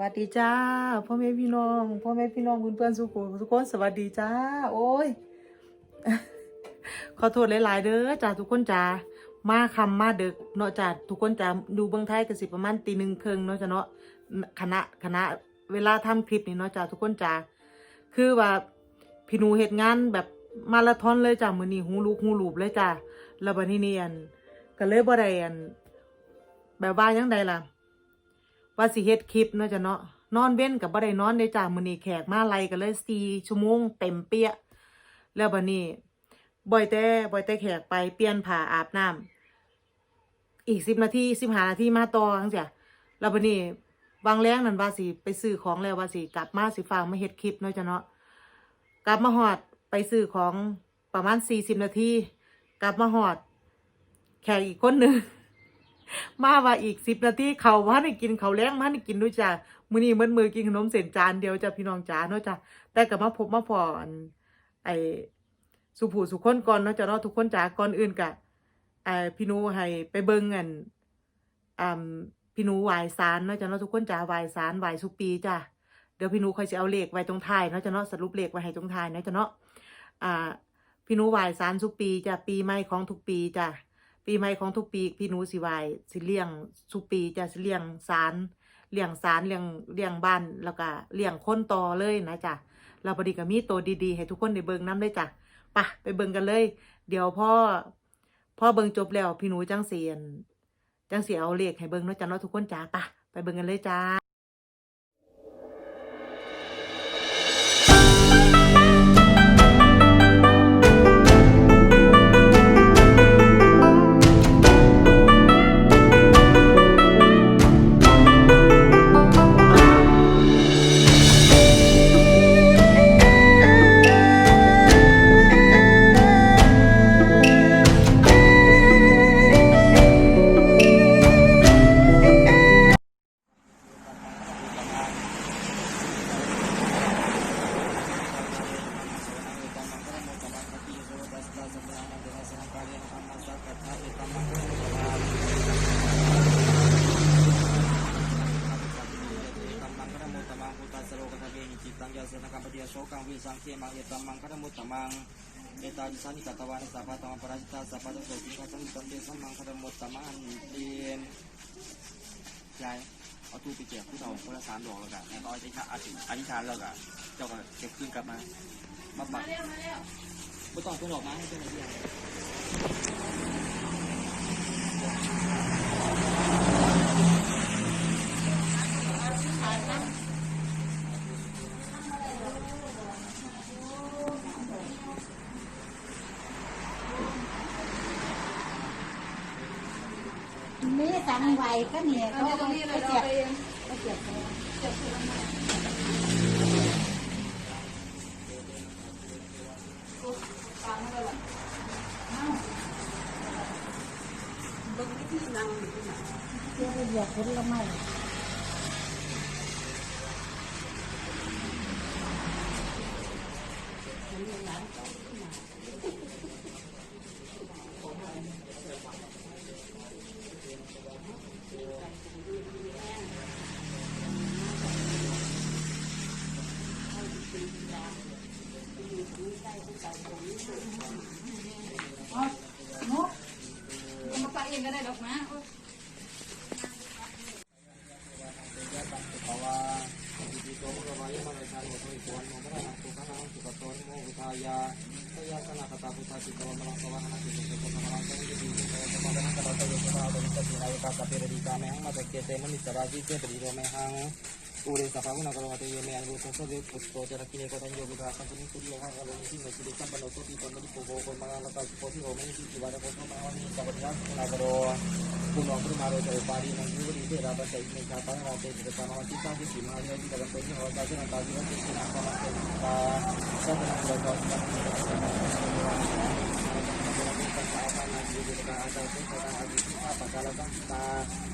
วัสดีจ้าพ่อแม่พี่น้องพ่อแม่พี่น้องเพื่อนๆสุขุทุกคนสวัสดีจ้า โอ้ย ขอโทษหลาย ๆ เด้อจ้าทุกคนจ้ามาคำมาเด็กเนาะจ้าทุกคนจ้าดูเบื้องไทยกันสิประมาณตีหนึ่งครึ่งเนาะจ้าเนาะคณะคณะเวลาทำคลิปนี่เนาะจ้าทุกคนจ้าคือว่าพี่หนูเหตุงานแบบมาราธอนเลยจ้ามือนี้หูลูกหูลูบเลยจ้าแล้วบัดนี้นี่อันก็เลยบ่ได้อันแบบว่ายังไงล่ะ ว่าสิเฮ็ดคลิปเนาะจ้ะเนาะนอนเว้นกับบ่ได้นอนได้จ้ามื้อนี้แขกมาไล่กันเลย4ชั่วโมงเต็มเปี้ยแล้วบัดนี้บ่อยแต่บ่อยแต่แขกไปเปลี่ยนผ้าอาบน้ำอีก10นาที15นาทีมาต่อจังซี่แล้วบัดนี้วางแรงนั่นว่าสิไปซื้อของแล้วว่าสิกลับมาสิฝากมาเฮ็ดคลิปเนาะจ้ะเนาะกลับมาฮอดไปซื้อของประมาณ40นาทีกลับมาฮอด แขกอีกคนหนึ่ง มาว่าอีกสิบนาทีเขาว่าให้กินเขาวแรงมาให้กินด้วยจ้ะมื้อนี้มันมือกินขนมเส้นจานเดียวจ้ะพี่น้องจ๋าเนาะจ้ะแต่ก็มาพบมาพออันไอสุผู้สุคนก่อนเนาะจ้ะเนาะทุกคนจ๋าก่อนอื่นกะไอพี่นูให้ไปเบิ่งอันอ่าพี่นูไหวายสารเนาะจ้ะเนาะทุกคนจ๋าไหวายสารไหวายสุปีจ้ะเดี๋ยวพี่นูค่อยจะเอาเลขไว้ตรงท้ายเนาะจ้ะเนาะสรุปเลขไว้ให้ตรงท้ายเนาะจ้ะเนาะอ่าพี่นูไหวายสารสุปีจ้ะปีใหม่ของทุกปีจ้ะ ปีใหม่ของทุกปีพี่หนูสิไวายสิเลี้ยงสุปีจะสิเลี้ยงสารเลี้ยงสารเลี้ยงเลี้ยงบ้านแล้วก็เลี้ยงคนต่อเลยนะจ๊ะเราพอดีก็มีตัวดีๆ ให้ทุกคนได้เบิ่งน้ำเลยจ้ะไปะไปเบิ่งกันเลย เดี๋ยวพ่อพ่อเบิ่งจบแล้วพี่หนูจังเสียนจังเสียเอาเลขให้เบิ่งเนาะจ้ะเนาะทุกคนจ้าปะไปเบิ่งกันเลยจ้า กังวิสังเคมังเอตัมมังคาจิสันิกัตวานิสัพพะตังปราชิตาสัพพะตังโสติกัสมิตันเตสัมมังคารมุตตะมันเตียนยายเอาทูปไปแจกผู้เฒ่าคนละสามดอกแล้วกันแล้วก็อธิษฐานอธิษฐานแล้วก็เจ้าก็เก็บขึ้นกลับมามาบักไม่ต้องเป็นดอกไม้ให้เจ้าหน้าที่ ทั้งไว้ก็เนี่ยเขาก็เจ็บก็เจ็บเจ้าเหยียบผลไม้ มาปะเองก็ได้ดอกนะ ภาวะอิติโตภะวะยมะนิทานโมโตอิโกนโมพระนังสุขนังสุขโตนิ โมอุทายาพยาสนะคตาพุทธาจิตวะมะลังสวะหะนะจิตเตโกมะลังสวิจิติโตธรรมะนังกะตะโยสะโตวิตตินายกะกะเปรดิกาเมหังมะตะเกเตมะนิสราจิเตปริโรเมหัง Ure sa pamuna kalau kata ye me anu so so de pusko tera kini ko tanjo buka kan kini kuri yang kalau ni sini sini kan pano so ti pano di pogo ko mga lata ko ti o me ni ti bara ko so mga ni sa banya na karo kuno ko maro sa pari nang ni ri te raba sa ini ka pa na te de pa ma ti sa di si ma ni di dalam ko ni ho sa na ta di na ti na pa na te pa sa na ko ko sa di sana wa sang kita tetap pagala kata wa tapi tadi kan kita akan yang tetap bawa kali ini yang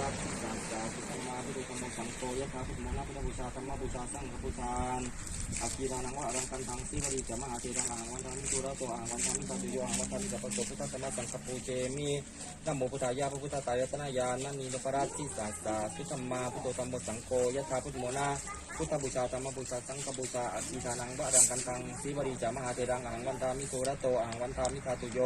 ราชที่สาสาสุธรรมาพุทธธรรมสังโฆยะถาพุทธมนาพุทธบูชาธรรมบูชาสังฆบูชาอาคีรานังวะรังกันทังสีวรีจะมหาเทรังอ่างวันทังมิตุระโตอ่างวันทังมิตาตุโยอ่างวันทังมิจัปโสพุทธธรรมสังฆปูเจมินะโมพุทธายะพระพุทธตารัตนายานมณีนพราชที่สาสาสุธรรมาพุทธธรรมสังโฆยะถาพุทธมนาพุทธบูชาธรรมบูชาสังฆบูชาอธิฐานังวะรังกันตังสีบริจามหาเทรังอาหังวันทามิโสระตอาหังวันทามิคาตุโย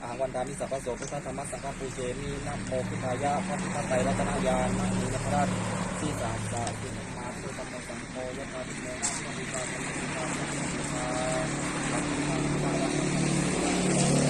อาหังวันทามิสัพพะโสพุทธธรรมสังฆปูเจมีนะโมพุทธายะพระพุทธไปรัตนายานนะมีนครัตน์สีสาสาสุธรรมาพุทธธรรมสังโฆยะถาพุทโมนะพุทธบูชารมบูชาสังฆบูชาอธิฐานังวะรังกันตัง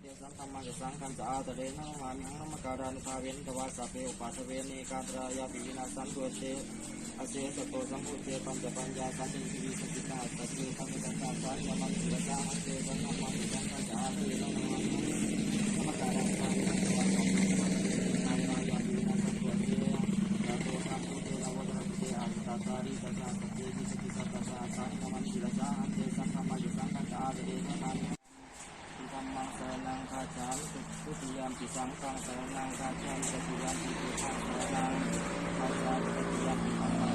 เดี๋ยว สังธรรมาจะสังขันจะอาตะเรนะมามิหังนมการานุภาเวนตวาสะเพอุปัสสเวนีการรายาปิวินาสันตุเตอาเสสโตสัมพุทเตปัญจปัญญาสันติวิสติตาสัจเจธรรมิตัสสะสันยามันติยะหัเตสันนมามิสังขันจะอาตะเรนะมามินมการานุภาเวนตวาสะเพอุปัสสเวนีการรายาปิวินาสันตุเตยะโตสัมพุทเตนะวะตระเตอาตาสาริสัสสะสัจเจวิสติสัสสะสันยามันติยะหัเตสันธรรมาจะสังขันจะอาตะเรนะมามิ ธรรมังสรนังคาฉามทุ ติสังฆังสรนังคาฉามตติยามปิปุถังสรนังคาฉามตติยามปิธัมมัง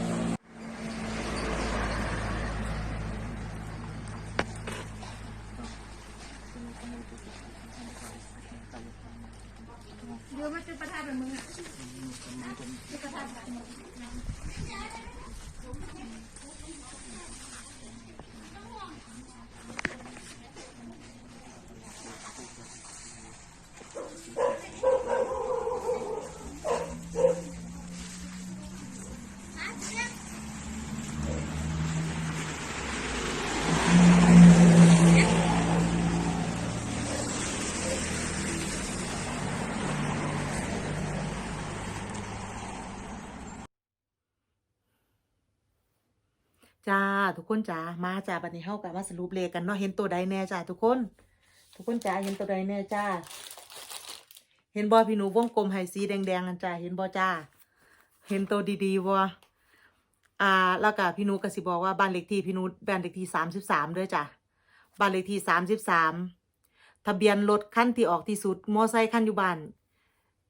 เดี๋ยวมันจะประทานเป็นมึงอะจ้าทุก คนจ้ามาจ้าบัดนี้เฮากับมาสรุปเลขกันเนาะเห็นตัวใดแน่จ้าทุกคน ทุกคนจ้าเห็นตัวใดแน่จ้า เห็นบอพี่หนูวงกลมไห้สีแดงๆกันจ้าเห็นบอจ้า เห็นตัวดีๆบ่อ่าแล้วก็พี่หนูก็สิบอกว่าบ้านเลขที่พี่หนูบ้านเลขที่สามสิบสามด้วยจ้ะบ้านเลขที่สามสิบสามทะเบียนรถคันที่ออกที่สุดมอไซค์คันอยู่บ้าน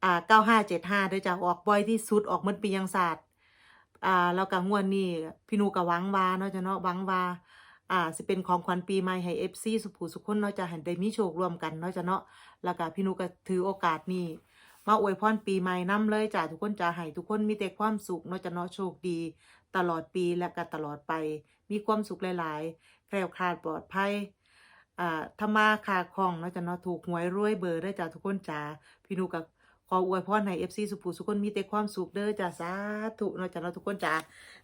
อ่าเก้าห้าเจ็ดห้าด้วยจ้ะออกบ่อยที่สุดออกหมดปียังศาสตร์ อ่าแล้วก็งวดนี้พี่นูก็หวังว่าเนาะจ้ะเนาะหวังว่าอ่าสิเป็นของขวัญปีใหม่ให้ FC สุภูสุขคนเนาะจะให้ได้มีโชคร่วมกันเนาะจ้ะเนาะแล้วก็พี่นูก็ถือโอกาสนี้มาอวยพรปีใหม่นํเลยจ้ะทุกคนจะให้ทุกคนมีแต่ความสุขเนาะจ้ะเนาะโชคดี ตลอดปีและก็ตลอดไป มีความสุขหลายๆแคล้วคลาดปลอดภัยอ่าถ้ามาคาคลองเนาะจ้ะเนาะถูกหวยรวยเบอร์ได้จ้ะทุกคนจ้าพี่นูก็ ขออวยพรให้ FC สุภูสุคนมีแต่ความสุขเด้อจ้ะสาธุเนาะจ้ะเนาะทุกคนจ้า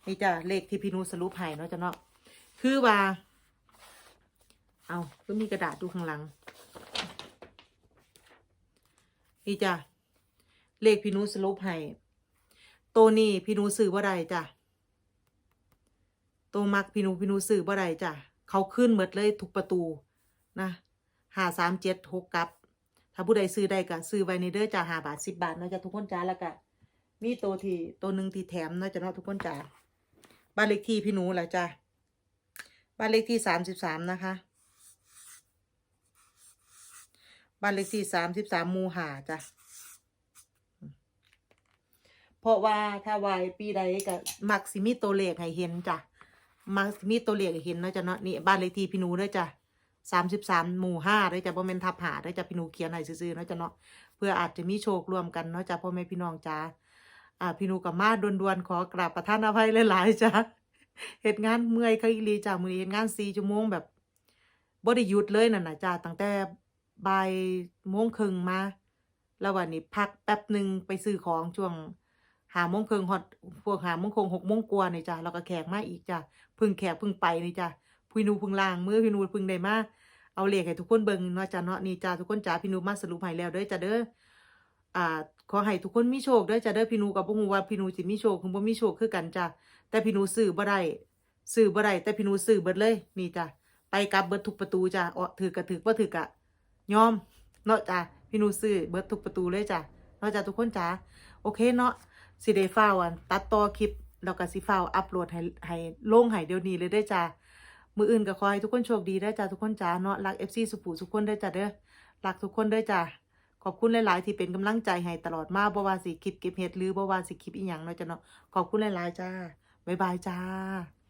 นี่จ้ะเลขที่พี่นูสรุปให้เนาะจ้ะเนาะคือว่า เอาก็มีกระดาษดูข้างหลัง นี่จ้ะเลขพี่นูสรุปให้ตัวนี้พี่นูซื้อบ่ได้จ้ะตัวมักพี่นูพี่นูซื้อบ่ได้จ้ะเขาขึ้นหมดเลยทุกประตูนะหาสามเจ็ดหกกับ ถ้าผู้ใดซื้อได้ก็ซื้อไว้ในเด้อจ้ะห้าบาทสิบบาทเนาะจ้ะทุกคนจ้าแล้วก็มีตัวที่ตัวหนึ่งที่แถมเนาะจ้ะเนาะทุกคนจ้าบ้านเลขที่พี่หนูแหละจ้ะบ้านเลขที่สามสิบสามนะคะบ้านเลขที่สามสิบสามมูหาจ้ะเพราะว่าถ้าวายปีใดก็มักสิมีตัวเลขให้เห็นจ้ะมักสิมีตัวเลขให้เห็นเนาะจ้ะเนาะนี่บ้านเลขที่พี่หนูเด้อจ้ะ สามสิบสามหมู่ห้าด้อจ้ะบ่แม่นทับหาด้อจ้ะพี่หนูเขียนให้ซื่อๆเนาะจ้ะเนาะเพื่ออาจจะมีโชคร่วมกันเนาะจ้ะพ่อแม่พี่น้องจ้าอ่าพี่หนูกับมาด่วนๆขอกราบประทานอภัยหลายๆจ้ะเหตุงานเมื่อยเขาอีลีจ้ะมือเฮ็ดงานสี่ชั่วโมงแบบบ่ได้หยุดเลยนั่นนะจ้ะตั้งแต่บ่ายโมงครึ่งมา แล้ววันนี้พักแป๊บหนึ่งไปซื้อของช่วงหาโมงครึ่งฮอดพวกหาโมงคงหกโมงกว่านี่จ้ะแล้วก็แขกมาอีกจ้ะพึ่งแขกพึ่งไปนี่จ้ะ พี่นูพึงลางมือพี่นูพึงได้มาเอาเลขให้ทุกคนเบิ่งเนาะจ้ะเนาะนี่จ้ะทุกคนจ้าพี่นูมาสรุปให้แล้วเด้อจ้ะเด้ออ่าขอให้ทุกคนมีโชคเด้อจ้ะเด้อพี่นูกับบ่ฮู้ว่าพี่นูสิมีโชคคือบ่มีโชคคือกันจ้ะแต่พี่นูซื้อบ่ได้ซื้อบ่ได้แต่พี่นูซื้อเบิดเลยนี่จ้ะไปกลับเบิดทุกประตูจ้ะอ๋อถือกะถือบ่ถือกะยอมเนาะจ้ะพี่นูซื้อเบิดทุกประตูเลยจ้ะเนาะจ้ะทุกคนจ้ะโอเคเนาะสิได้ฟ้าวอันตัดต่อคลิปแล้วก็สิฟ้าวอัปโหลดให้ให้ลงให้เดี๋ยวนี้เลยเด้จ้ะ มืออื่นก็ขอให้ทุกคนโชคดีได้จ้ะทุกคนจ้าเนาะรักเอฟซีสุภูทุกคนได้จ้ะเด้อรักทุกคนได้จ้ะขอบคุณหลาย ๆ ที่เป็นกำลังใจให้ตลอดมาบ่ว่าสิคลิปเก็บเห็ดหรือบ่ว่าสิคลิปอีหยังเนาะจ้าเนาะขอบคุณหลาย ๆ จ้าบ๊ายบายจ้า